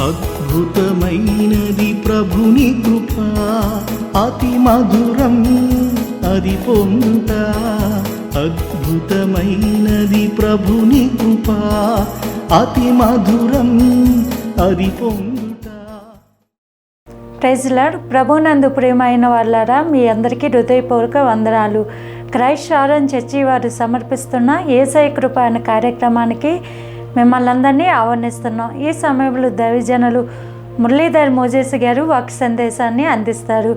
అద్భుతమైనది ప్రభుని కృప. అతి మధురం అది పొందుట. అద్భుతమైనది ప్రభుని కృప. అతి మధురం అది పొందుట. ప్రైజ్ ప్రభునందు ప్రేమైన వాళ్ళారా మీ అందరికీ హృదయపూర్వక వందనాలు. క్రైస్ట్ ఆరన్ చర్చి వారు సమర్పిస్తున్న ఏసై కృప అనే కార్యక్రమానికి మిమ్మల్ని అందరినీ ఆహ్వానిస్తున్నాం. ఈ సమయంలో దైవజనులు మురళీధర్ మోజేసి గారు వాక్ సందేశాన్ని అందిస్తారు.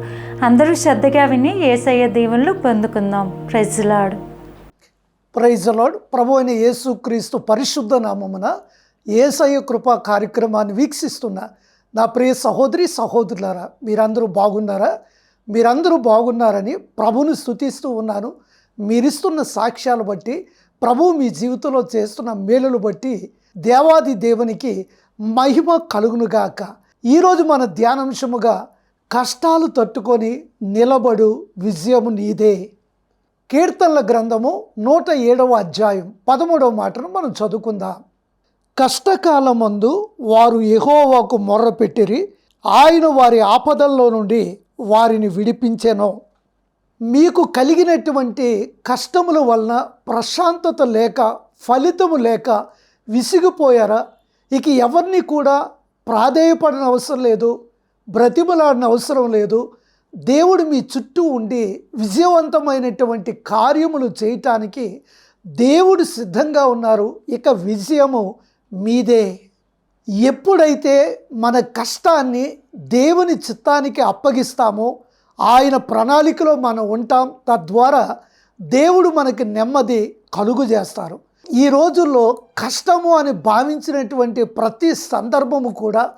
అందరూ శ్రద్ధగా విని ఏసయ్య దీవులు పొందుకుందాం. ప్రైజ్ లాడ్ ప్రైజ్ ప్రభు అయిన యేసుక్రీస్తు పరిశుద్ధ నామమున ఏసయ్య కృపా కార్యక్రమాన్ని వీక్షిస్తున్న నా ప్రియ సహోదరి సహోదరులారా మీరందరూ బాగున్నారా? మీరందరూ బాగున్నారని ప్రభుని స్తుతిస్తూ ఉన్నాను. మీరిస్తున్న సాక్ష్యాలు బట్టి ప్రభు మీ జీవితంలో చేస్తున్న మేలులు బట్టి దేవాది దేవునికి మహిమ కలుగునుగాక. ఈరోజు మన ధ్యానాంశముగా కష్టాలు తట్టుకొని నిలబడు విజయము నీదే. కీర్తనల గ్రంథము నూట ఏడవ అధ్యాయం పదమూడవ మాటను మనం చదువుకుందాం. కష్టకాలమందు వారు యెహోవాకు మొర్రపెట్టిరి ఆయన వారి ఆపదల్లో నుండి వారిని విడిపించెను. మీకు కలిగినటువంటి కష్టముల వలన ప్రశాంతత లేక ఫలితము లేక విసిగిపోయారా? ఇక ఎవరిని కూడా ప్రాధేయపడిన అవసరం లేదు బ్రతిమలాడిన అవసరం లేదు. దేవుడు మీ చుట్టూ ఉండి విజయవంతమైనటువంటి కార్యములు చేయటానికి దేవుడు సిద్ధంగా ఉన్నారు. ఇక విజయము మీదే. ఎప్పుడైతే మన కష్టాన్ని దేవుని చిత్తానికి అప్పగిస్తామో ఆయన ప్రణాళికలో మనం ఉంటాం. తద్వారా దేవుడు మనకి నెమ్మది కలుగు చేస్తారు. ఈ రోజుల్లో కష్టము అని భావించినటువంటి ప్రతి సందర్భము కూడా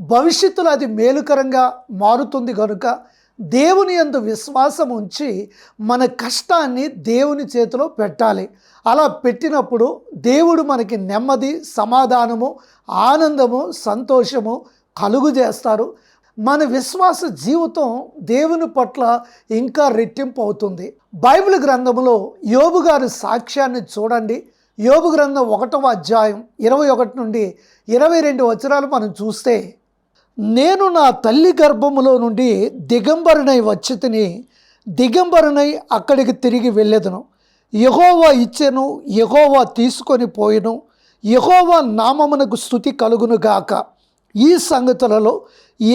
భవిష్యత్తులో అది మేలుకరంగా మారుతుంది కనుక దేవుని ఎందు విశ్వాసం ఉంచి మన కష్టాన్ని దేవుని చేతిలో పెట్టాలి. అలా పెట్టినప్పుడు దేవుడు మనకి నెమ్మది సమాధానము ఆనందము సంతోషము కలుగు చేస్తారు. మన విశ్వాస జీవితం దేవుని పట్ల ఇంకా రెట్టింపు అవుతుంది. బైబిల్ గ్రంథంలో యోబు గారి సాక్ష్యాన్ని చూడండి. యోబు గ్రంథం ఒకటవ అధ్యాయం ఇరవై ఒకటి నుండి ఇరవై రెండు వచనాలు మనం చూస్తే నేను నా తల్లి గర్భములో నుండి దిగంబరునై వచ్చి తిని దిగంబరునై అక్కడికి తిరిగి వెళ్ళేదను. యహోవా ఇచ్చెను యహోవా తీసుకొని పోయెను. యహోవా నామమునకు స్థుతి కలుగునుగాక ఈ సంగతులలో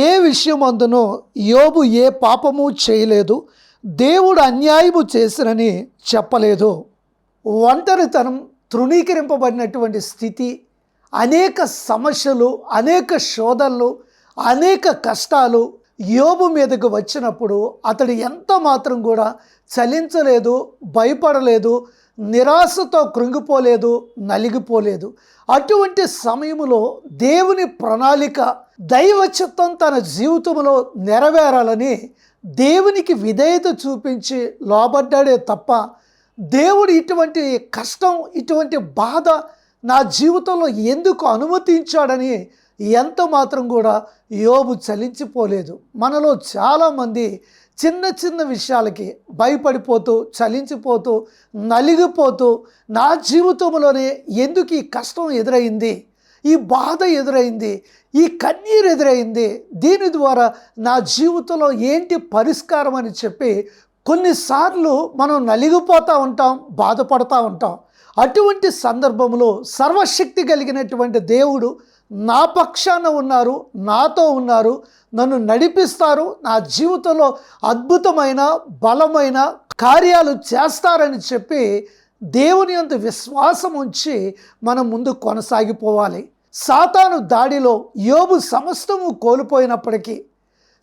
ఏ విషయమందును యోబు ఏ పాపము చేయలేదు దేవుడు అన్యాయము చేసినని చెప్పలేదు. ఒంటరితనం తృణీకరింపబడినటువంటి స్థితి అనేక సమస్యలు అనేక శోధనలు అనేక కష్టాలు యోబు మీదకు వచ్చినప్పుడు అతడు ఎంత మాత్రం కూడా చలించలేదు భయపడలేదు నిరాశతో కృంగిపోలేదు నలిగిపోలేదు. అటువంటి సమయంలో దేవుని ప్రణాళిక దైవ చిత్తం తన జీవితంలో నెరవేరాలని దేవునికి విధేయత చూపించి లోబడ్డాడే తప్ప దేవుడు ఇటువంటి కష్టం ఇటువంటి బాధ నా జీవితంలో ఎందుకు అనుమతించాడని ఎంత మాత్రం కూడా యోబు చలించిపోలేదు. మనలో చాలామంది చిన్న చిన్న విషయాలకి భయపడిపోతూ చలించిపోతూ నలిగిపోతూ నా జీవితంలోనే ఎందుకు ఈ కష్టం ఎదురైంది? ఈ బాధ ఎదురైంది? ఈ కన్నీరు ఎదురైంది? దీని ద్వారా నా జీవితంలో ఏంటి పరిష్కారం అని చెప్పి కొన్నిసార్లు మనం నలిగిపోతూ ఉంటాం బాధపడతా ఉంటాం. అటువంటి సందర్భంలో సర్వశక్తి కలిగినటువంటి దేవుడు నా పక్షాన ఉన్నారు నాతో ఉన్నారు నన్ను నడిపిస్తారు నా జీవితంలో అద్భుతమైన బలమైన కార్యాలు చేస్తారని చెప్పి దేవుని అంత విశ్వాసం ఉంచి మనం ముందు కొనసాగిపోవాలి. సాతాను దాడిలో యోబు సమస్తము కోల్పోయినప్పటికీ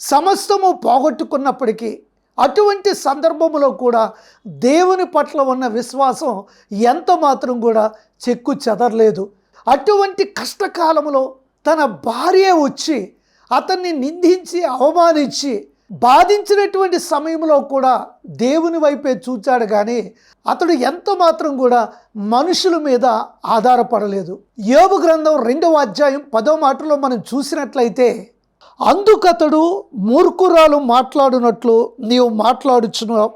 సమస్తము పోగొట్టుకున్నప్పటికీ అటువంటి సందర్భంలో కూడా దేవుని పట్ల ఉన్న విశ్వాసం ఎంత మాత్రం కూడా చెక్కు చెదరలేదు. అటువంటి కష్టకాలంలో తన భార్య వచ్చి అతన్ని నిందించి అవమానించి బాధించినటువంటి సమయంలో కూడా దేవుని వైపే చూచాడు కానీ అతడు ఎంత మాత్రం కూడా మనుషుల మీద ఆధారపడలేదు. యోగు గ్రంథం రెండవ అధ్యాయం పదో మాటలో మనం చూసినట్లయితే అందుకతడు మూర్ఖురాలు మాట్లాడినట్లు నీవు మాట్లాడుచున్నావు.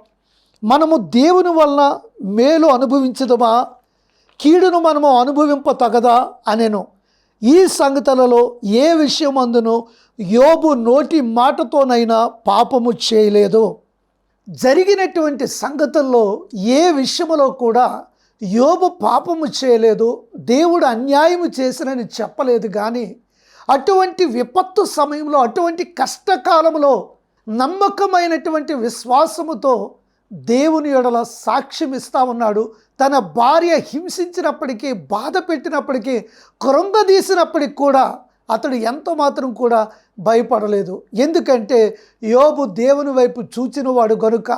మనము దేవుని వల్ల మేలు అనుభవించదమా? కీడును మనము అనుభవింప తగదా అనెను. ఈ సంగతులలో ఏ విషయమందును యోబు నోటి మాటతోనైనా పాపము చేయలేదు. జరిగినటువంటి సంగతుల్లో ఏ విషయంలో కూడా యోబు పాపము చేయలేదు దేవుడు అన్యాయము చేసినని చెప్పలేదు కానీ అటువంటి విపత్తు సమయంలో అటువంటి కష్టకాలంలో నమ్మకమైనటువంటి విశ్వాసముతో దేవుని ఎడల సాక్ష్యం ఇస్తా ఉన్నాడు. తన భార్య హింసించినప్పటికీ బాధ పెట్టినప్పటికీ కృంగదీసినప్పటికి కూడా అతడు ఎంత మాత్రం కూడా భయపడలేదు. ఎందుకంటే యోబు దేవుని వైపు చూచినవాడు గనుక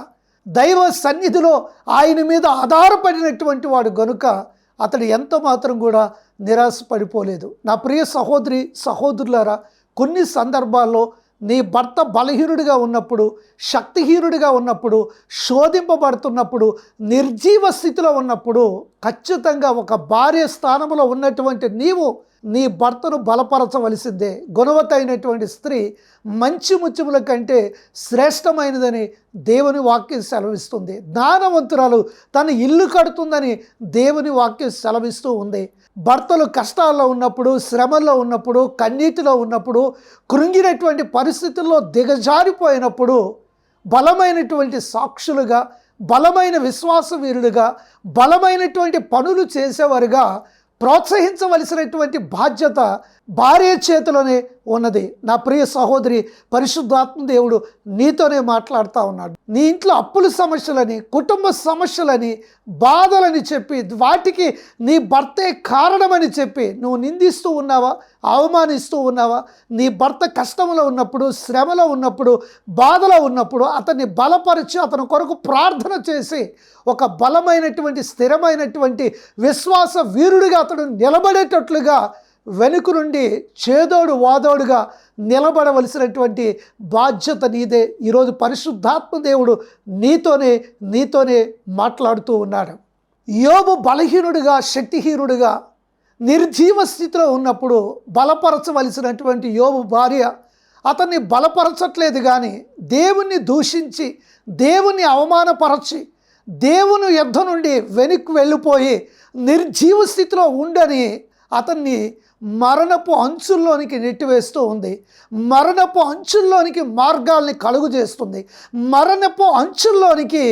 దైవ సన్నిధిలో ఆయన మీద ఆధారపడినటువంటి వాడు గనుక అతడు ఎంత మాత్రం కూడా నిరాశపడిపోలేదు. నా ప్రియ సహోదరి సహోదరులారా కొన్ని సందర్భాల్లో నీ భర్త బలహీనుడిగా ఉన్నప్పుడు శక్తిహీనుడిగా ఉన్నప్పుడు శోధింపబడుతున్నప్పుడు నిర్జీవ స్థితిలో ఉన్నప్పుడు ఖచ్చితంగా ఒక భార్య స్థానంలో ఉన్నటువంటి నీవు నీ భర్తను బలపరచవలసిందే. గుణవతైనటువంటి స్త్రీ మంచి ముత్యముల కంటే శ్రేష్టమైనదని దేవుని వాక్యం సెలవిస్తుంది. జ్ఞానవంతురాలు తన ఇల్లు కడుతుందని దేవుని వాక్యం సెలవిస్తూ ఉంది. భర్తలు కష్టాల్లో ఉన్నప్పుడు శ్రమల్లో ఉన్నప్పుడు కన్నీటిలో ఉన్నప్పుడు కృంగినటువంటి పరిస్థితుల్లో దిగజారిపోయినప్పుడు బలమైనటువంటి సాక్షులుగా బలమైన విశ్వాస వీరుడుగా బలమైనటువంటి పనులు చేసేవారుగా ప్రోత్సహించవలసినటువంటి బాధ్యత భార్య చేతిలోనే ఉన్నది. నా ప్రియ సహోదరి పరిశుద్ధాత్మ దేవుడు నీతోనే మాట్లాడుతూ ఉన్నాడు. నీ ఇంట్లో అప్పుల సమస్యలని కుటుంబ సమస్యలని బాధలని చెప్పి వాటికి నీ భర్తే కారణమని చెప్పి నువ్వు నిందిస్తూ ఉన్నావా? అవమానిస్తూ ఉన్నావా? నీ భర్త కష్టంలో ఉన్నప్పుడు శ్రమలో ఉన్నప్పుడు బాధలో ఉన్నప్పుడు అతన్ని బలపరిచి అతని కొరకు ప్రార్థన చేసి ఒక బలమైనటువంటి స్థిరమైనటువంటి విశ్వాస వీరుడిగా అతడు నిలబడేటట్లుగా వెనుక నుండి చేదోడు వాదోడుగా నిలబడవలసినటువంటి బాధ్యత నీదే. ఈరోజు పరిశుద్ధాత్మ దేవుడు నీతోనే నీతోనే మాట్లాడుతూ ఉన్నాడు. యోబు బలహీనుడిగా శక్తిహీనుడిగా నిర్జీవ స్థితిలో ఉన్నప్పుడు బలపరచవలసినటువంటి యోబు భార్య అతన్ని బలపరచట్లేదు కానీ దేవుణ్ణి దూషించి దేవుణ్ణి అవమానపరచి దేవుని యుద్ధ నుండి వెనక్కి వెళ్ళిపోయి నిర్జీవ స్థితిలో ఉండని అతన్ని మరణపు అంచుల్లోనికి నెట్టివేస్తూ ఉంది. మరణపు అంచుల్లోనికి మార్గాల్ని కలుగు చేస్తుంది. మరణపు అంచుల్లోనికి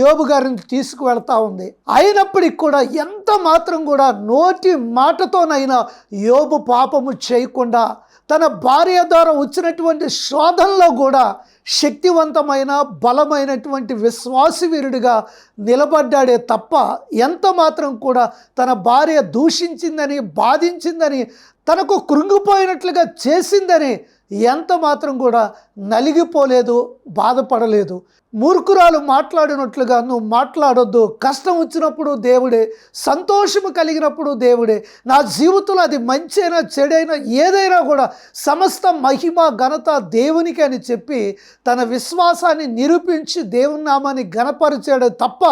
యోబు గారిని తీసుకువెళ్తా ఉంది. అయినప్పటికి కూడా ఎంత మాత్రం కూడా నోటి మాటతోనైనా యోబు పాపము చేయకుండా తన భార్య ద్వారా వచ్చినటువంటి శోధనలో కూడా శక్తివంతమైన బలమైనటువంటి విశ్వాసవీరుడిగా నిలబడ్డాడే తప్ప ఎంత మాత్రం కూడా తన భార్య దూషించిందని బాధించిందని తనకు కృంగిపోయినట్లుగా చేసిందని ఎంత మాత్రం కూడా నలిగిపోలేదు బాధపడలేదు. మూర్ఖురాలు మాట్లాడినట్లుగా నువ్వు మాట్లాడొద్దు. కష్టం వచ్చినప్పుడు దేవుడే సంతోషము కలిగినప్పుడు దేవుడే. నా జీవితంలో అది మంచైనా చెడైనా ఏదైనా కూడా సమస్త మహిమ ఘనత దేవునికి అని చెప్పి తన విశ్వాసాన్ని నిరూపించి దేవుని నామాన్ని గణపరిచాడు తప్ప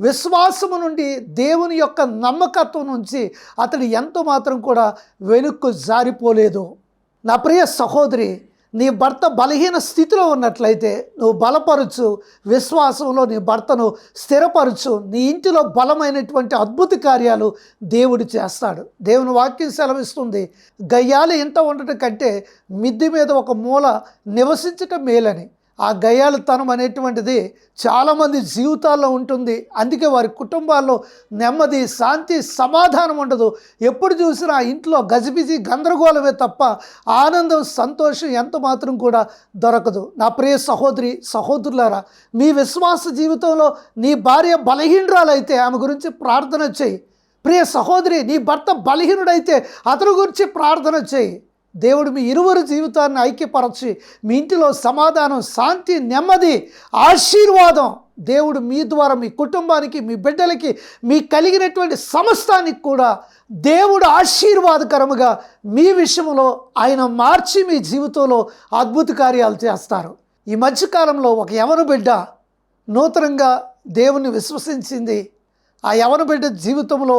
విశ్వాసము నుండి దేవుని యొక్క నమ్మకత్వం నుంచి అతడు ఎంత మాత్రం కూడా వెనుక్కు జారిపోలేదు. నా ప్రియ సహోదరి నీ భర్త బలహీన స్థితిలో ఉన్నట్లయితే నువ్వు బలపరచు విశ్వాసంలో నీ భర్తను స్థిరపరచు నీ ఇంటిలో బలమైనటువంటి అద్భుత కార్యాలు దేవుడు చేస్తాడు. దేవుని వాక్యం సెలవిస్తుంది గయ్యాలు ఇంట ఉండటం కంటే మిద్ది మీద ఒక మూల నివసించటం మేలని. ఆ గయ్యాళతనం అనేటువంటిది చాలామంది జీవితాల్లో ఉంటుంది. అందుకే వారి కుటుంబాల్లో నెమ్మది శాంతి సమాధానం ఉండదు. ఎప్పుడు చూసినా ఇంట్లో గజిబిజి గందరగోళమే తప్ప ఆనందం సంతోషం ఎంత మాత్రం కూడా దొరకదు. నా ప్రియ సహోదరి సహోదరులారా మీ విశ్వాస జీవితంలో నీ భార్య బలహీనరాలైతే ఆమె గురించి ప్రార్థన చేయి. ప్రియ సహోదరి నీ భర్త బలహీనుడైతే అతని గురించి ప్రార్థన చేయి. దేవుడు మీ ఇరువురు జీవితాన్ని ఐక్యపరచి మీ ఇంటిలో సమాధానం శాంతి నెమ్మది ఆశీర్వాదం దేవుడు మీ ద్వారా మీ కుటుంబానికి మీ బిడ్డలకి మీ కలిగినటువంటి సమస్తానికి కూడా దేవుడు ఆశీర్వాదకరముగా మీ విషయంలో ఆయన మార్చి మీ జీవితంలో అద్భుత కార్యాలు చేస్తారు. ఈ మధ్యకాలంలో ఒక యవన బిడ్డ నూతనంగా దేవుణ్ణి విశ్వసించింది. ఆ యవన బిడ్డ జీవితంలో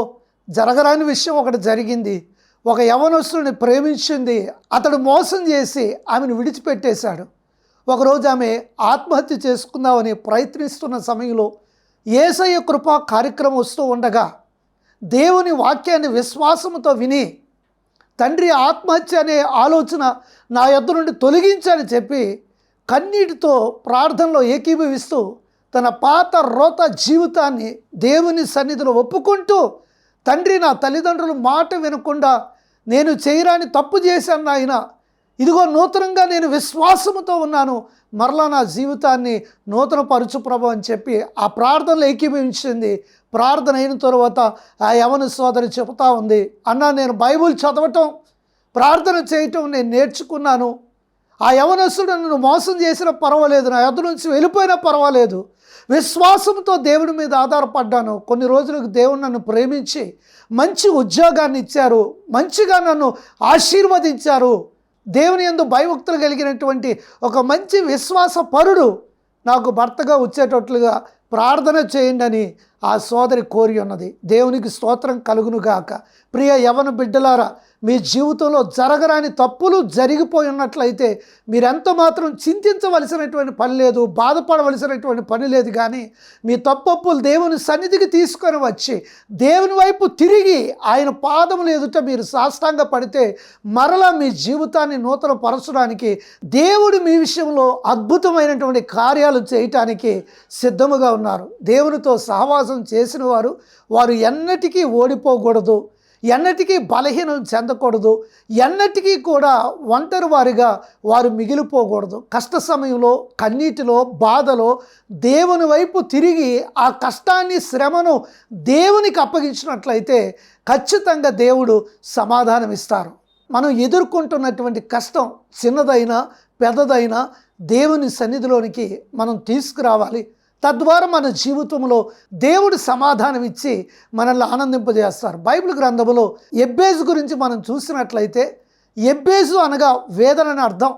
జరగరాని విషయం ఒకటి జరిగింది. ఒక యవనస్తుని ప్రేమించింది అతడు మోసం చేసి ఆమెను విడిచిపెట్టేశాడు. ఒకరోజు ఆమె ఆత్మహత్య చేసుకుందామని ప్రయత్నిస్తున్న సమయంలో ఏసయ్య కృపా కార్యక్రమం వస్తూ ఉండగా దేవుని వాక్యాన్ని విశ్వాసంతో విని తండ్రి ఆత్మహత్య అనే ఆలోచన నా యొద్ నుండి తొలగించని చెప్పి కన్నీటితో ప్రార్థనలో ఏకీభవిస్తూ తన పాత రోత జీవితాన్ని దేవుని సన్నిధిలో ఒప్పుకుంటూ తండ్రి నా తల్లిదండ్రులు మాట వినకుండా నేను చేయరాని తప్పు చేశాను నాయన. ఇదిగో నూతనంగా నేను విశ్వాసముతో ఉన్నాను. మరలా నా జీవితాన్ని నూతన పరుచు ప్రభు అని చెప్పి ఆ ప్రార్థనలు ఏకీభవించింది. ప్రార్థన అయిన తర్వాత ఆ యవన సోదరి చెబుతా ఉంది. అన్న నేను బైబుల్ చదవటం ప్రార్థన చేయటం నేను నేర్చుకున్నాను. ఆ యవనస్తుడు నన్ను మోసం చేసినా పర్వాలేదు. నా ఎదురు నుంచి వెళ్ళిపోయినా పర్వాలేదు. విశ్వాసంతో దేవుడి మీద ఆధారపడ్డాను. కొన్ని రోజులకు దేవుడు నన్ను ప్రేమించి మంచి ఉద్యోగాన్ని ఇచ్చారు. మంచిగా నన్ను ఆశీర్వదించారు. దేవుని యందు భయభక్తులు కలిగినటువంటి ఒక మంచి విశ్వాస పరుడు నాకు భర్తగా వచ్చేటట్లుగా ప్రార్థన చేయండి అని ఆ సోదరి కోరి ఉన్నది. దేవునికి స్తోత్రం కలుగునుగాక ప్రియ యవన బిడ్డలారా మీ జీవితంలో జరగరాని తప్పులు జరిగిపోయి ఉన్నట్లయితే మీరెంత మాత్రం చింతించవలసినటువంటి పని లేదు బాధపడవలసినటువంటి పని లేదు కానీ మీ తప్పప్పులు దేవుని సన్నిధికి తీసుకొని వచ్చి దేవుని వైపు తిరిగి ఆయన పాదములు ఎదుట మీరు సాష్టాంగ పడితే మరలా మీ జీవితాన్ని నూతన పరచడానికి దేవుడు మీ విషయంలో అద్భుతమైనటువంటి కార్యాలు చేయటానికి సిద్ధముగా ఉన్నారు. దేవునితో సహవాసం చేసిన వారు వారు ఎన్నటికీ ఓడిపోకూడదు. ఎన్నటికీ బలహీనం చెందకూడదు ఎన్నటికీ కూడా ఒంటరి వారిగా వారు మిగిలిపోకూడదు. కష్ట సమయంలో కన్నీటిలో బాధలో దేవుని వైపు తిరిగి ఆ కష్టాన్ని శ్రమను దేవునికి అప్పగించినట్లయితే ఖచ్చితంగా దేవుడు సమాధానం ఇస్తారు మనం ఎదుర్కొంటున్నటువంటి కష్టం చిన్నదైనా పెద్దదైనా దేవుని సన్నిధిలోనికి మనం తీసుకురావాలి. తద్వారా మన జీవితంలో దేవుడు సమాధానం ఇచ్చి మనల్ని ఆనందింపజేస్తారు. బైబిల్ గ్రంథంలో ఎబ్బేజు గురించి మనం చూసినట్లయితే ఎబ్బేజు అనగా వేదన అని అర్థం.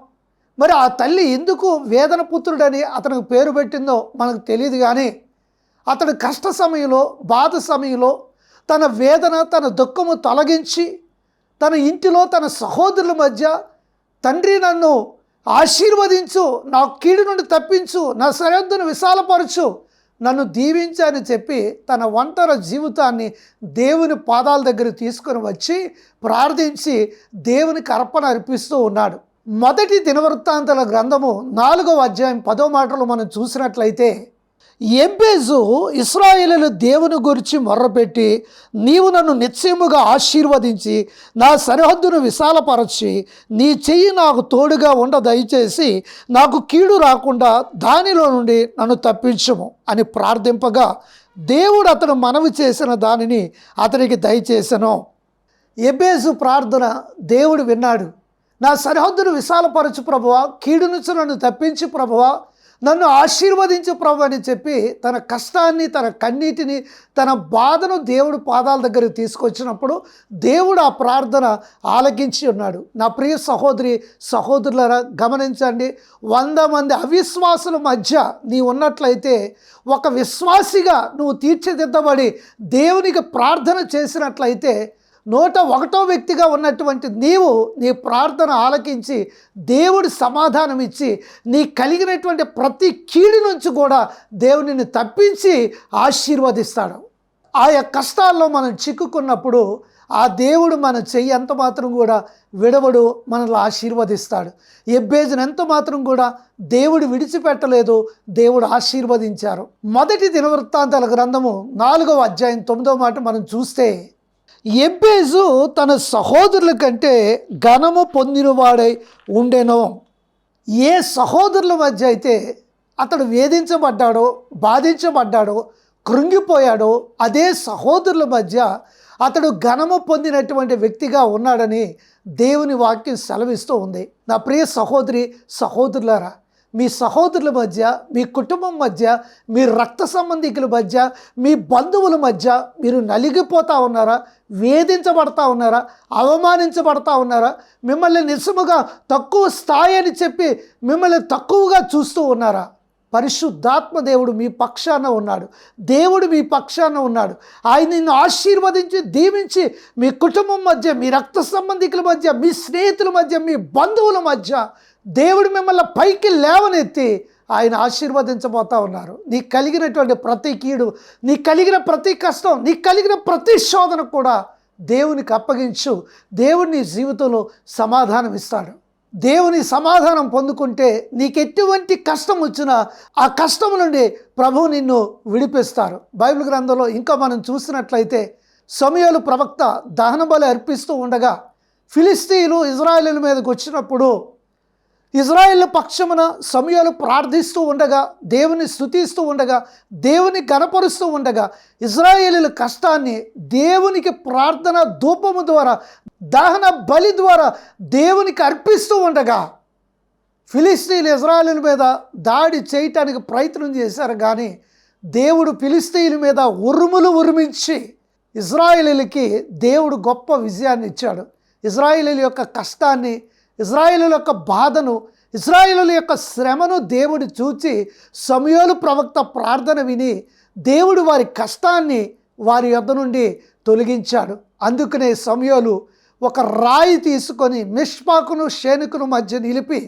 మరి ఆ తల్లి ఎందుకు వేదన పుత్రుడని అతనికి పేరు పెట్టిందో మనకు తెలియదు కానీ అతడు కష్ట సమయంలో బాధ సమయంలో తన వేదన తన దుఃఖము తొలగించి తన ఇంటిలో తన సహోదరుల మధ్య తండ్రి నన్ను ఆశీర్వదించు నా కీడు నుండి తప్పించు నా సరిహద్దును విశాలపరచు. నన్ను దీవించని చెప్పి తన ఒంటరి జీవితాన్ని దేవుని పాదాల దగ్గర తీసుకొని వచ్చి ప్రార్థించి దేవునికి అర్పణ అర్పిస్తూ ఉన్నాడు. మొదటి దినవృత్తాంతల గ్రంథము నాలుగవ అధ్యాయం పదో మాటలు మనం చూసినట్లయితే ఎబ్బేజు ఇస్రాయేలు దేవుని గురించి మొర్రపెట్టి నీవు నన్ను నిశ్చయముగా ఆశీర్వదించి నా సరిహద్దును విశాలపరచి నీ చెయ్యి నాకు తోడుగా ఉండ దయచేసి నాకు కీడు రాకుండా దానిలో నుండి నన్ను తప్పించము అని ప్రార్థింపగా దేవుడు అతను మనవి చేసిన దానిని అతనికి దయచేసను. ఎబ్బేజు ప్రార్థన దేవుడు విన్నాడు. నా సరిహద్దును విశాలపరచు ప్రభువ కీడు నుంచి నన్ను తప్పించి ప్రభువా నన్ను ఆశీర్వదించు ప్రభు అని చెప్పి తన కష్టాన్ని తన కన్నీటిని తన బాధను దేవుడు పాదాల దగ్గరికి తీసుకొచ్చినప్పుడు దేవుడు ఆ ప్రార్థన ఆలకించి ఉన్నాడు. నా ప్రియ సహోదరి సహోదరులరా గమనించండి. వంద మంది అవిశ్వాసుల మధ్య నీ ఉన్నట్లయితే ఒక విశ్వాసిగా నువ్వు తీర్చిదిద్దబడి దేవునికి ప్రార్థన చేసినట్లయితే నూట ఒకటో వ్యక్తిగా ఉన్నటువంటి నీవు నీ ప్రార్థన ఆలకించి దేవుడి సమాధానం ఇచ్చి నీ కలిగినటువంటి ప్రతి కీడి నుంచి కూడా దేవునిని తప్పించి ఆశీర్వదిస్తాడు. ఆయా కష్టాల్లో మనం చిక్కుకున్నప్పుడు ఆ దేవుడు మన చెయ్యి ఎంత మాత్రం కూడా విడవడు మనల్ని ఆశీర్వదిస్తాడు. ఎబ్బేజును ఎంత మాత్రం కూడా దేవుడు విడిచిపెట్టలేదు దేవుడు ఆశీర్వదించారు. మొదటి దినవృత్తాంతాల గ్రంథము నాలుగవ అధ్యాయం తొమ్మిదవ మాట మనం చూస్తే ఎబ్బేజు తన సహోదరుల కంటే ఘనము పొందినవాడై ఉండెను. ఏ సహోదరుల మధ్య అయితే అతడు వేధించబడ్డాడో బాధించబడ్డాడో కృంగిపోయాడో అదే సహోదరుల మధ్య అతడు ఘనము పొందినటువంటి వ్యక్తిగా ఉన్నాడని దేవుని వాక్యం సెలవిస్తూ ఉంది. నా ప్రియ సహోదరి సహోదరులారా మీ సహోదరుల మధ్య మీ కుటుంబం మధ్య మీ రక్త సంబంధికుల మధ్య మీ బంధువుల మధ్య మీరు నలిగిపోతూ ఉన్నారా? వేధించబడతా ఉన్నారా? అవమానించబడతా ఉన్నారా? మిమ్మల్ని నిజముగా తక్కువ స్థాయి అని చెప్పి మిమ్మల్ని తక్కువగా చూస్తూ ఉన్నారా? పరిశుద్ధాత్మ దేవుడు మీ పక్షాన ఉన్నాడు. దేవుడు మీ పక్షాన ఉన్నాడు. ఆయన నిన్ను ఆశీర్వదించి దీవించి మీ కుటుంబం మధ్య మీ రక్త సంబంధికుల మధ్య మీ స్నేహితుల మధ్య మీ బంధువుల మధ్య దేవుడు మిమ్మల్ని పైకి లేవనెత్తి ఆయన ఆశీర్వదించబోతా ఉన్నారు. నీకు కలిగినటువంటి ప్రతి కీడు నీకు కలిగిన ప్రతి కష్టం నీకు కలిగిన ప్రతి శోధన కూడా దేవునికి అప్పగించు. దేవుడు నీ జీవితంలో సమాధానం ఇస్తాడు. దేవుని సమాధానం పొందుకుంటే నీకు ఎటువంటి కష్టం వచ్చినా ఆ కష్టం నుండి ప్రభువు నిన్ను విడిపిస్తారు. బైబిల్ గ్రంథంలో ఇంకా మనం చూసినట్లయితే సమయాలు ప్రవక్త దహన బలి అర్పిస్తూ ఉండగా ఫిలిస్తీన్లు ఇజ్రాయేల్ మీదకి వచ్చినప్పుడు ఇజ్రాయిల్ పక్షమున సమయాలు ప్రార్థిస్తూ ఉండగా దేవుని స్థుతిస్తూ ఉండగా దేవుని గణపరుస్తూ ఉండగా ఇజ్రాయేలీల కష్టాన్ని దేవునికి ప్రార్థన ధూపము ద్వారా దహన బలి ద్వారా దేవునికి అర్పిస్తూ ఉండగా ఫిలిస్తీన్ ఇజ్రాయేలీల మీద దాడి చేయటానికి ప్రయత్నం చేశారు కానీ దేవుడు ఫిలిస్తీన్ మీద ఉరుములు ఉరిమించి ఇజ్రాయేలీలకి దేవుడు గొప్ప విజయాన్ని ఇచ్చాడు. ఇజ్రాయేలీల యొక్క కష్టాన్ని ఇజ్రాయేలుల యొక్క బాధను ఇజ్రాయిలు యొక్క శ్రమను దేవుడు చూచి సమయోలు ప్రవక్త ప్రార్థన విని దేవుడు వారి కష్టాన్ని వారి యొద్ద నుండి తొలగించాడు. అందుకనే సమయోలు ఒక రాయి తీసుకొని మిష్పాకును షేనుకును మధ్య నిలిపి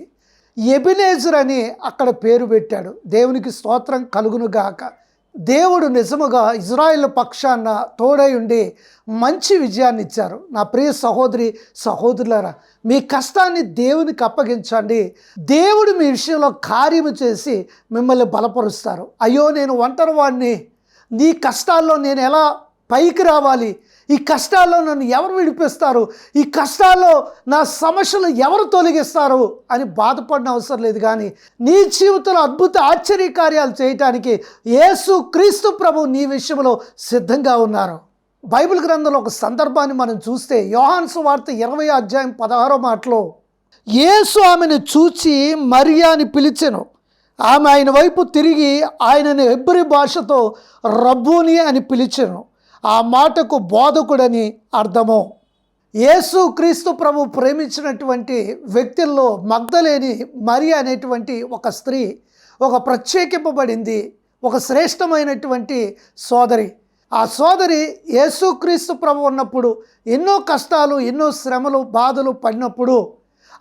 ఎబినేజర్ అని అక్కడ పేరు పెట్టాడు. దేవునికి స్తోత్రం కలుగునుగాక దేవుడు నిజముగా ఇజ్రాయిల్ పక్షాన తోడై ఉండి మంచి విజయాన్ని ఇచ్చారు. నా ప్రియ సహోదరి సహోదరులారా మీ కష్టాన్ని దేవునికి అప్పగించండి. దేవుడు మీ విషయంలో కార్యము చేసి మిమ్మల్ని బలపరుస్తారు. అయ్యో నేను ఒంటరి వాడిని నీ కష్టాల్లో నేను ఎలా పైకి రావాలి? ఈ కష్టాల్లో నన్ను ఎవరు విడిపిస్తారు? ఈ కష్టాల్లో నా సమస్యలు ఎవరు తొలగిస్తారు? అని బాధపడిన అవసరం లేదు కానీ నీ జీవితంలో అద్భుత ఆశ్చర్య కార్యాలు చేయటానికి యేసు క్రీస్తు ప్రభు నీ విషయంలో సిద్ధంగా ఉన్నారు. బైబిల్ గ్రంథంలో ఒక సందర్భాన్ని మనం చూస్తే యోహాన్సు వార్త ఇరవై అధ్యాయం పదహారో మాటలో యేసు ఆమెను చూచి మరియాని పిలిచెను. ఆమె ఆయన వైపు తిరిగి ఆయనను ఎబ్రి భాషతో రబ్బూని అని పిలిచెను. ఆ మాటకు బోధకుడని అర్థము. యేసు క్రీస్తు ప్రభు ప్రేమించినటువంటి వ్యక్తుల్లో మగ్ధలేని మరి అనేటువంటి ఒక స్త్రీ ఒక ప్రత్యేకింపబడింది ఒక శ్రేష్టమైనటువంటి సోదరి. ఆ సోదరి యేసుక్రీస్తు ప్రభు ఉన్నప్పుడు ఎన్నో కష్టాలు ఎన్నో శ్రమలు బాధలు పడినప్పుడు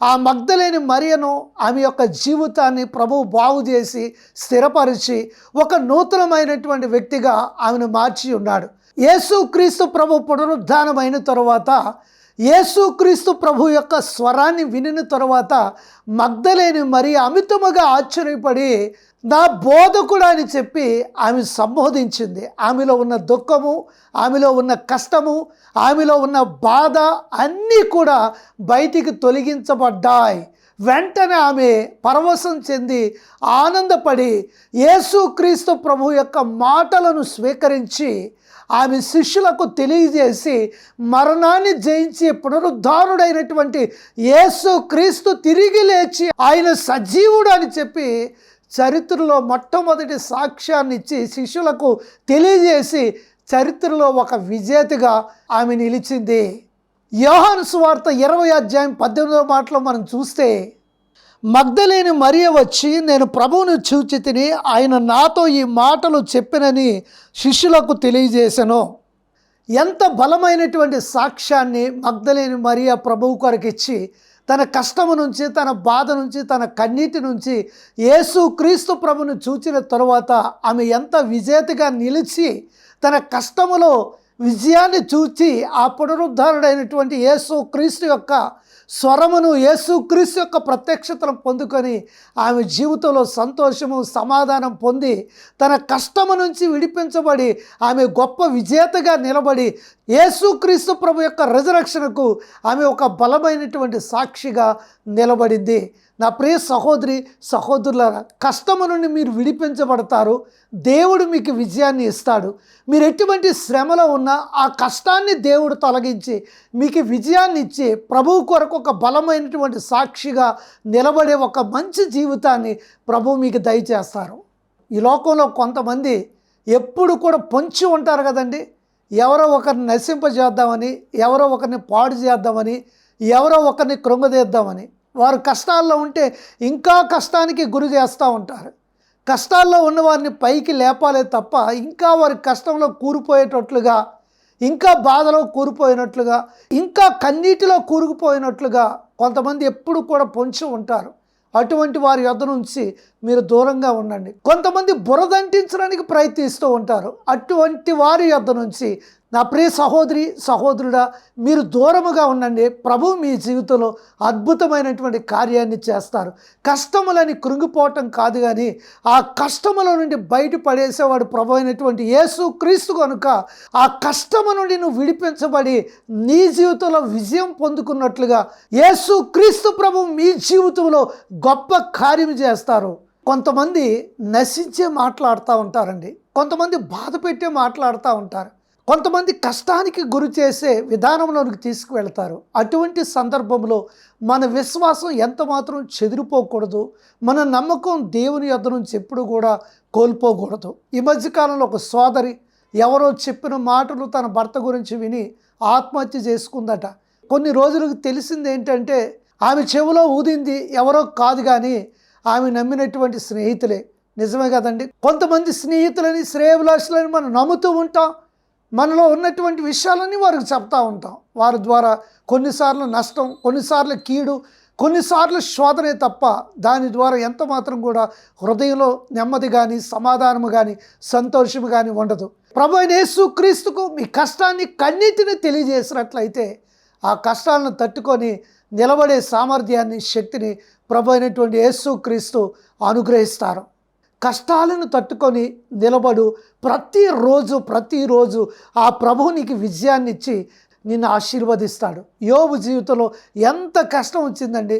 ఆ మగ్ధలేని మరియను ఆమె యొక్క జీవితాన్ని ప్రభు బాగు చేసి స్థిరపరిచి ఒక నూతనమైనటువంటి వ్యక్తిగా ఆమెను మార్చి ఉన్నాడు. యేసుక్రీస్తు ప్రభు పునరుద్ధానమైన తరువాత యేసుక్రీస్తు ప్రభు యొక్క స్వరాన్ని వినిన తరువాత మగ్ధలేని మరి అమితముగా ఆశ్చర్యపడి నా బోధకుడు అని చెప్పి ఆమె సంబోధించింది. ఆమెలో ఉన్న దుఃఖము ఆమెలో ఉన్న కష్టము ఆమెలో ఉన్న బాధ అన్నీ కూడా బయటికి తొలగించబడ్డాయి. వెంటనే ఆమె పరవశం చెంది ఆనందపడి యేసుక్రీస్తు ప్రభు యొక్క మాటలను స్వీకరించి ఆమె శిష్యులకు తెలియజేసి మరణాన్ని జయించి పునరుద్ధారుడైనటువంటి యేసు క్రీస్తు తిరిగి లేచి ఆయన సజీవుడు అని చెప్పి చరిత్రలో మొట్టమొదటి సాక్ష్యాన్ని ఇచ్చి శిష్యులకు తెలియజేసి చరిత్రలో ఒక విజేతగా ఆమె నిలిచింది. యోహాను స్వార్త ఇరవై అధ్యాయం పద్దెనిమిదో మాటలో మనం చూస్తే మగ్ధలేని మరియ వచ్చి నేను ప్రభువును చూచి తిని ఆయన నాతో ఈ మాటలు చెప్పినని శిష్యులకు తెలియజేశాను ఎంత బలమైనటువంటి సాక్ష్యాన్ని మగ్ధలేని మరియ ప్రభువు కొరకు ఇచ్చి తన కష్టము నుంచి తన బాధ నుంచి తన కన్నీటి నుంచి యేసు క్రీస్తు ప్రభును చూచిన తరువాత ఆమె ఎంత విజేతగా నిలిచి తన కష్టములో విజయాన్ని చూచి ఆ పునరుద్ధారుడైనటువంటి యేసు క్రీస్తు యొక్క స్వరమును యేసుక్రీస్తు యొక్క ప్రత్యక్షతను పొందుకొని ఆమె జీవితంలో సంతోషము సమాధానం పొంది తన కష్టము నుంచి విడిపించబడి ఆమె గొప్ప విజేతగా నిలబడి యేసుక్రీస్తు ప్రభు యొక్క రిజరక్షణకు ఆమె ఒక బలమైనటువంటి సాక్షిగా నిలబడింది. నా ప్రియ సహోదరి సహోదరులారా కష్టము నుండి మీరు విడిపించబడతారు. దేవుడు మీకు విజయాన్ని ఇస్తాడు. మీరు ఎటువంటి శ్రమలో ఉన్నా ఆ కష్టాన్ని దేవుడు తొలగించి మీకు విజయాన్ని ఇచ్చి ప్రభువు కొరకు ఒక బలమైనటువంటి సాక్షిగా నిలబడే ఒక మంచి జీవితాన్ని ప్రభువు మీకు దయచేస్తారు. ఈ లోకంలో కొంతమంది ఎప్పుడు కూడా పొంచి ఉంటారు కదండి. ఎవరో ఒకరిని నశింపజేద్దామని ఎవరో ఒకరిని పాడు చేద్దామని ఎవరో ఒకరిని కృంగదీద్దామని. వారు కష్టాల్లో ఉంటే ఇంకా కష్టానికి గురి చేస్తూ ఉంటారు. కష్టాల్లో ఉన్న వారిని పైకి లేపాలే తప్ప ఇంకా వారి కష్టంలో కూరిపోయేటట్లుగా ఇంకా బాధలో కూరిపోయినట్లుగా ఇంకా కన్నీటిలో కూరుకుపోయినట్లుగా కొంతమంది ఎప్పుడు కూడా పొంచి ఉంటారు. అటువంటి వారి యొద్ నుంచి మీరు దూరంగా ఉండండి. కొంతమంది బురదంటించడానికి ప్రయత్నిస్తూ ఉంటారు. అటువంటి వారి యొద్ నుంచి నా ప్రియ సహోదరి సహోదరుడా మీరు దూరముగా ఉండండి. ప్రభు మీ జీవితంలో అద్భుతమైనటువంటి కార్యాన్ని చేస్తారు. కష్టములని కృంగిపోవటం కాదు కానీ ఆ కష్టముల నుండి బయటపడేసేవాడు ప్రభు అయినటువంటి యేసు క్రీస్తు కనుక ఆ కష్టము నుండి నువ్వు విడిపించబడి నీ జీవితంలో విజయం పొందుకున్నట్లుగా యేసు క్రీస్తు ప్రభు మీ జీవితంలో గొప్ప కార్యం చేస్తారు. కొంతమంది నశించే మాట్లాడుతూ ఉంటారండి. కొంతమంది బాధ పెట్టే మాట్లాడుతూ ఉంటారు. కొంతమంది కష్టానికి గురి చేసే విధానంలోనికి తీసుకువెళ్తారు. అటువంటి సందర్భంలో మన విశ్వాసం ఎంత మాత్రం చెదిరిపోకూడదు. మన నమ్మకం దేవుని యొద్ద నుంచి ఎప్పుడు కూడా కోల్పోకూడదు. ఈ మధ్యకాలంలో ఒక సోదరి ఎవరో చెప్పిన మాటలు తన భర్త గురించి విని ఆత్మహత్య చేసుకుందట. కొన్ని రోజులకు తెలిసింది ఏంటంటే ఆమె చెవిలో ఊదింది ఎవరో కాదు కానీ ఆమె నమ్మినటువంటి స్నేహితులే. నిజమే కదండి? కొంతమంది స్నేహితులని శ్రేయభిలాషులని మనం నమ్ముతూ ఉంటాం. మనలో ఉన్నటువంటి విషయాలన్నీ వారికి చెప్తా ఉంటాం. వారి ద్వారా కొన్నిసార్లు నష్టం కొన్నిసార్లు కీడు కొన్నిసార్లు శోధనే తప్ప దాని ద్వారా ఎంత మాత్రం కూడా హృదయంలో నెమ్మది కానీ సమాధానము కానీ సంతోషము కానీ ఉండదు. ప్రభు అయిన యేసు క్రీస్తుకు మీ కష్టాన్ని కన్నీటిని తెలియజేసినట్లయితే ఆ కష్టాలను తట్టుకొని నిలబడే సామర్థ్యాన్ని శక్తిని ప్రభు అయినటువంటి యేసు క్రీస్తు అనుగ్రహిస్తారు. కష్టాలను తట్టుకొని నిలబడు. ప్రతిరోజు ప్రతిరోజు ఆ ప్రభువునికి విజయాన్ని ఇచ్చి నిన్ను ఆశీర్వదిస్తాడు. యోబు జీవితంలో ఎంత కష్టం వచ్చిందండి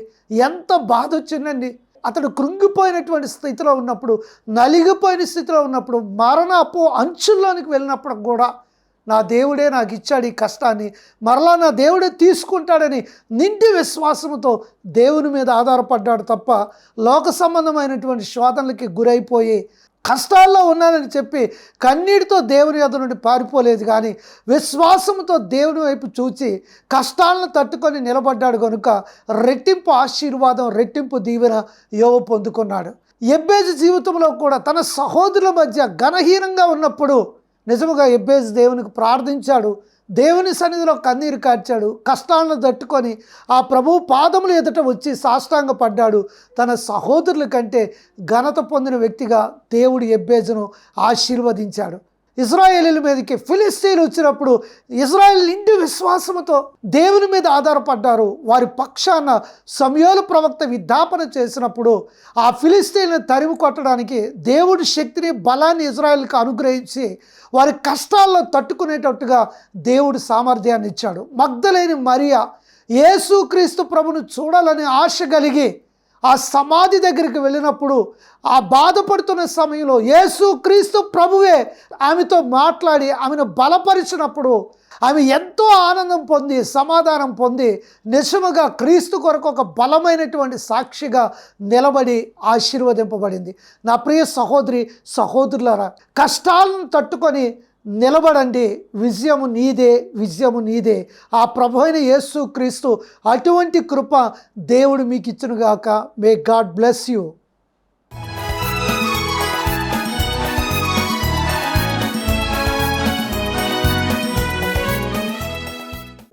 ఎంత బాధ వచ్చిందండి. అతడు కృంగిపోయినటువంటి స్థితిలో ఉన్నప్పుడు నలిగిపోయిన స్థితిలో ఉన్నప్పుడు మరణపు అంచుల్లోనికి వెళ్ళినప్పుడు కూడా నా దేవుడే నాకు ఇచ్చాడు ఈ కష్టాన్ని. మరలా నా దేవుడే తీసుకుంటాడని నిండి విశ్వాసంతో దేవుని మీద ఆధారపడ్డాడు తప్ప లోక సంబంధమైనటువంటి శోధనలకి గురైపోయి కష్టాల్లో ఉన్నానని చెప్పి కన్నీటితో దేవుని యొద్ నుండి పారిపోలేదు కానీ విశ్వాసంతో దేవుని వైపు చూచి కష్టాలను తట్టుకొని నిలబడ్డాడు కనుక రెట్టింపు ఆశీర్వాదం రెట్టింపు దీవెన యోవ పొందుకున్నాడు. ఎబ్బేజు జీవితంలో కూడా తన సహోదరుల మధ్య ఘనహీనంగా ఉన్నప్పుడు నిజముగా ఎబ్బేజ్ దేవునికి ప్రార్థించాడు. దేవుని సన్నిధిలో కన్నీరు కార్చాడు. కష్టాలను తట్టుకొని ఆ ప్రభు పాదములు ఎదుట వచ్చి సాష్టాంగ పడ్డాడు తన సహోదరుల కంటే ఘనత పొందిన వ్యక్తిగా దేవుడు ఎబ్బేజును ఆశీర్వదించాడు. ఇజ్రాయేలీల మీదకి ఫిలిస్తీన్లు వచ్చినప్పుడు ఇజ్రాయేల్ ఇంటి విశ్వాసముతో దేవుని మీద ఆధారపడ్డారు. వారి పక్షాన సమయాలు ప్రవక్త విజ్ఞాపన చేసినప్పుడు ఆ ఫిలిస్తీన్లను తరిమి కొట్టడానికి దేవుడి శక్తిని బలాన్ని ఇజ్రాయెల్కి అనుగ్రహించి వారి కష్టాల్లో తట్టుకునేటట్టుగా దేవుడు సామర్థ్యాన్ని ఇచ్చాడు. మగ్ధలేని మరియా యేసుక్రీస్తు ప్రభును చూడాలని ఆశ కలిగి ఆ సమాధి దగ్గరికి వెళ్ళినప్పుడు ఆ బాధపడుతున్న సమయంలో యేసు క్రీస్తు ప్రభువే ఆమెతో మాట్లాడి ఆమెను బలపరిచినప్పుడు ఆమె ఎంతో ఆనందం పొంది సమాధానం పొంది నిజముగా క్రీస్తు కొరకు ఒక బలమైనటువంటి సాక్షిగా నిలబడి ఆశీర్వదింపబడింది. నా ప్రియ సహోదరి సహోదరులరా కష్టాలను తట్టుకొని నిలబడండి. విజయము నీదే విజయము నీదే. ఆ ప్రభు అయిన యేసు క్రీస్తు అటువంటి కృప దేవుడు మీకు ఇచ్చునుగాక మే గాడ్ బ్లెస్ యూ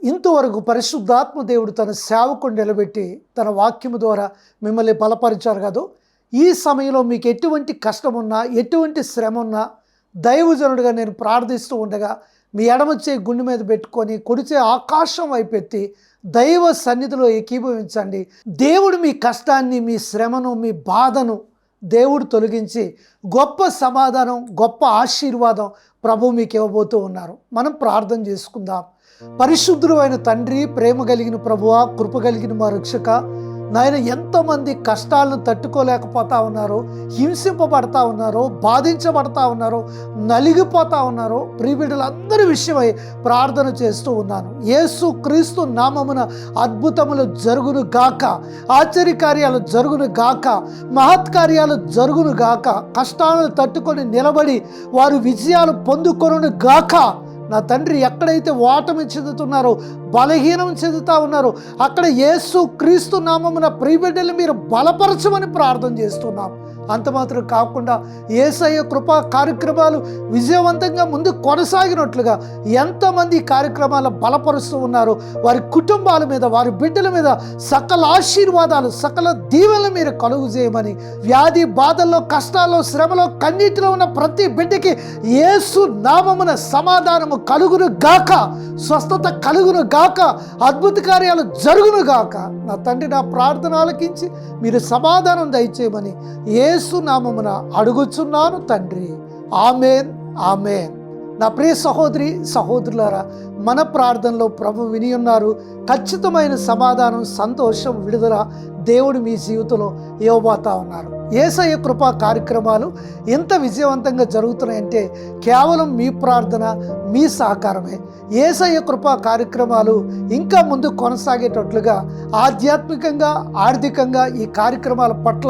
ఇంతవరకు పరిశుద్ధాత్మ దేవుడు తన సేవకుడు నిలబెట్టి తన వాక్యము ద్వారా మిమ్మల్ని బలపరిచారు కాదు. ఈ సమయంలో మీకు ఎటువంటి కష్టం ఉన్నా ఎటువంటి శ్రమ ఉన్నా దైవజనుడిగా నేను ప్రార్థిస్తూ ఉండగా మీ ఎడమచ్చే గుండె మీద పెట్టుకొని కొడిచే ఆకాశం వైపెత్తి దైవ సన్నిధిలో ఏకీభవించండి. దేవుడు మీ కష్టాన్ని మీ శ్రమను మీ బాధను దేవుడు తొలగించి గొప్ప సమాధానం గొప్ప ఆశీర్వాదం ప్రభు మీకు ఇవ్వబోతూ ఉన్నారు. మనం ప్రార్థన చేసుకుందాం. పరిశుద్ధుడు అయిన తండ్రి ప్రేమ కలిగిన ప్రభువ కృప కలిగిన మా రక్షక నాయన ఎంతోమంది కష్టాలను తట్టుకోలేకపోతా ఉన్నారు హింసింపబడతా ఉన్నారు బాధించబడతా ఉన్నారు నలిగిపోతా ఉన్నారు. ప్రియబిడ్డలందరి విషయమై ప్రార్థన చేస్తూ ఉన్నాను. యేసు క్రీస్తు నామమున అద్భుతములు జరుగును గాక ఆశ్చర్యకార్యాలు జరుగును గాక మహత్కార్యాలు జరుగును గాక కష్టాలను తట్టుకొని నిలబడి వారు విజయాలు పొందుకొను గాక. నా తండ్రి ఎక్కడైతే ఓటమి చెందుతున్నారో బలహీనం చెందుతా ఉన్నారో అక్కడ యేసు క్రీస్తు నామమున ప్రియబిడ్డలు మీరు బలపరచమని ప్రార్థన చేస్తున్నాం. అంతమాత్రం కాకుండా ఏసయ్య కృపా కార్యక్రమాలు విజయవంతంగా ముందు కొనసాగినట్లుగా ఎంతమంది కార్యక్రమాలు బలపరుస్తూ ఉన్నారో. వారి కుటుంబాల మీద వారి బిడ్డల మీద సకల ఆశీర్వాదాలు సకల దీవెనలు మీరు కలుగు చేయమని వ్యాధి బాధల్లో కష్టాల్లో శ్రమలో కన్నీటిలో ఉన్న ప్రతి బిడ్డకి ఏసు నామమున సమాధానము కలుగును గాక స్వస్థత కలుగును గాక అద్భుత కార్యాలు జరుగును గాక. నా తండ్రి నా ప్రార్థన ఆలకించి మీరు సమాధానం దయచేయమని ఏ నామమున అడుగుచున్నాను తండ్రి. Amen amen. నా ప్రియ సహోదరి సహోదరులారా మన ప్రార్థనలో ప్రభు విని ఉన్నారు. ఖచ్చితమైన సమాధానం సంతోషం విడుదల దేవుడు మీ జీవితంలో ఇవ్వబోతా ఉన్నారు. ఏసయ కృపా కార్యక్రమాలు ఎంత విజయవంతంగా జరుగుతున్నాయంటే కేవలం మీ ప్రార్థన మీ సహకారమే. ఏసయ్య కృపా కార్యక్రమాలు ఇంకా ముందు కొనసాగేటట్లుగా ఆధ్యాత్మికంగా ఆర్థికంగా ఈ కార్యక్రమాల పట్ల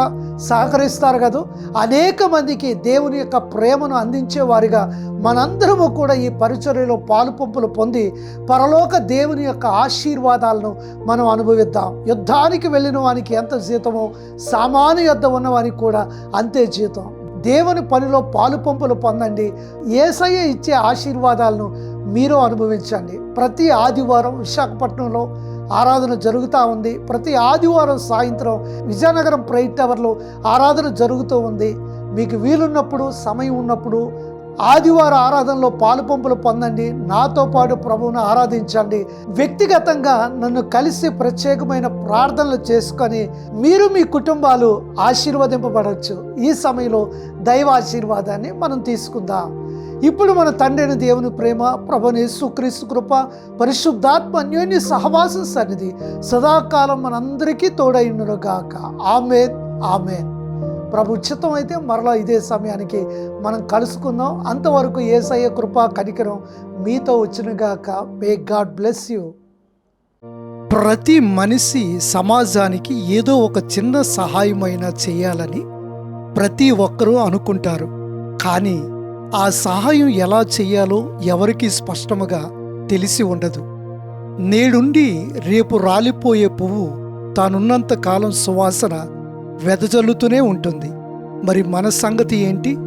సహకరిస్తారు కదా. అనేక మందికి దేవుని యొక్క ప్రేమను అందించే వారిగా మనందరము కూడా ఈ పరిచర్యలో పాలుపంపులు పొంది పొంది పరలోక దేవుని యొక్క ఆశీర్వాదాలను మనం అనుభవిద్దాం. యుద్ధానికి వెళ్ళిన వానికి ఎంత జీతమో సామాన్య యుద్ధ ఉన్నవానికి కూడా అంతే జీతం. దేవుని పనిలో పాలు పంపులు పొందండి. ఏసయ్య ఇచ్చే ఆశీర్వాదాలను మీరు అనుభవించండి. ప్రతి ఆదివారం విశాఖపట్నంలో ఆరాధన జరుగుతూ ఉంది. ప్రతి ఆదివారం సాయంత్రం విజయనగరం ప్రైట్ టవర్లో ఆరాధన జరుగుతూ ఉంది. మీకు వీలున్నప్పుడు సమయం ఉన్నప్పుడు ఆదివార ఆరాధనలో పాలు పంపులు పొందండి. నాతో పాటు ప్రభువును ఆరాధించండి. వ్యక్తిగతంగా నన్ను కలిసి ప్రత్యేకమైన ప్రార్థనలు చేసుకొని మీరు మీ కుటుంబాలు ఆశీర్వదింపబడవచ్చు ఈ సమయంలో దైవ ఆశీర్వాదాన్ని మనం తీసుకుందాం. ఇప్పుడు మన తండ్రిని దేవుని ప్రేమ ప్రభుని సుక్రీస్తు కృప పరిశుద్ధాత్మ అన్యోన్య సహవాసం సన్నిధి సదాకాలం మనందరికీ తోడైండును ఆమెన్. ఆమెన్. ప్రభు ఉచితం అయితే మరలా ఇదే సమయానికి మనం కలుసుకుందాం. అంతవరకు ఏసయ్య కృప కనికరం మీతో వచ్చినగాక. మే గాడ్ బ్లెస్ యూ ప్రతి మనిషి సమాజానికి ఏదో ఒక చిన్న సహాయమైనా చేయాలని ప్రతి ఒక్కరూ అనుకుంటారు. కానీ ఆ సహాయం ఎలా చేయాలో ఎవరికీ స్పష్టముగా తెలిసి ఉండదు. నేడుండి రేపు రాలిపోయే పువ్వు తానున్నంత కాలం సువాసన వెదజల్లుతూనే ఉంటుంది. మరి మన సంగతి ఏంటి?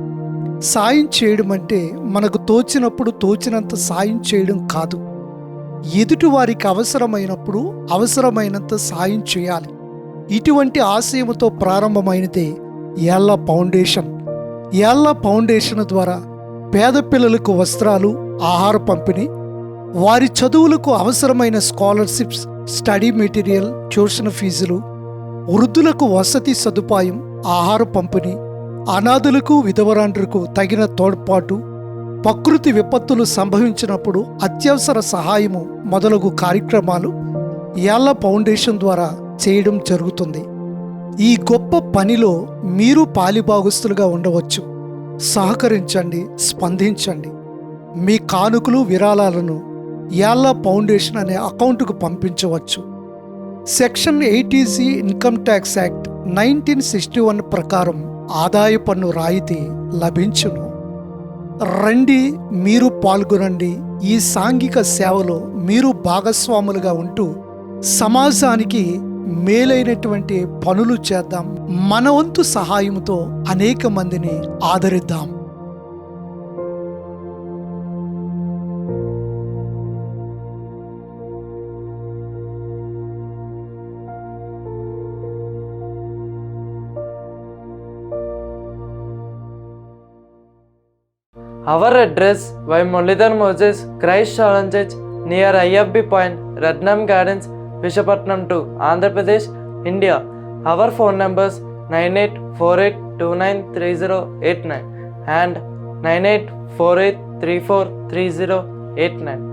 సాయం చేయడం అంటే మనకు తోచినప్పుడు తోచినంత సాయం చేయడం కాదు. ఎదుటి వారికి అవసరమైనప్పుడు అవసరమైనంత సాయం చేయాలి. ఇటువంటి ఆశయముతో ప్రారంభమైనదే యాళ్ళ ఫౌండేషన్. ఏళ్ళ ఫౌండేషన్ ద్వారా పేద పిల్లలకు వస్త్రాలు ఆహార పంపిణీ వారి చదువులకు అవసరమైన స్కాలర్షిప్స్ స్టడీ మెటీరియల్ ట్యూషన్ ఫీజులు వృద్ధులకు వసతి సదుపాయం ఆహార పంపిణీ అనాథులకు విధవరాండ్రుకు తగిన తోడ్పాటు ప్రకృతి విపత్తులు సంభవించినప్పుడు అత్యవసర సహాయము మొదలగు కార్యక్రమాలు యాళ్ళ ఫౌండేషన్ ద్వారా చేయడం జరుగుతుంది. ఈ గొప్ప పనిలో మీరు పాలిభాగస్తులుగా ఉండవచ్చు. సహకరించండి స్పందించండి. మీ కానుకలు విరాళాలను యాళ్ళ ఫౌండేషన్ అనే అకౌంటుకు పంపించవచ్చు. Section eighty C income tax act nineteen sixty one ప్రకారం ఆదాయ పన్ను రాయితీ లభించును. రండి మీరు పాల్గొనండి. ఈ సాంఘిక సేవలో మీరు భాగస్వాములుగా ఉంటూ సమాజానికి మేలైనటువంటి పనులు చేద్దాం. మన వంతు సహాయంతో అనేక మందిని ఆదరిద్దాం. Our address by Mulidan Moses Christ Church near IFB Point, Ratnam Gardens, Vishakhapatnam 2, Andhra Pradesh, India. Our phone numbers 9848293089 and 9848343089.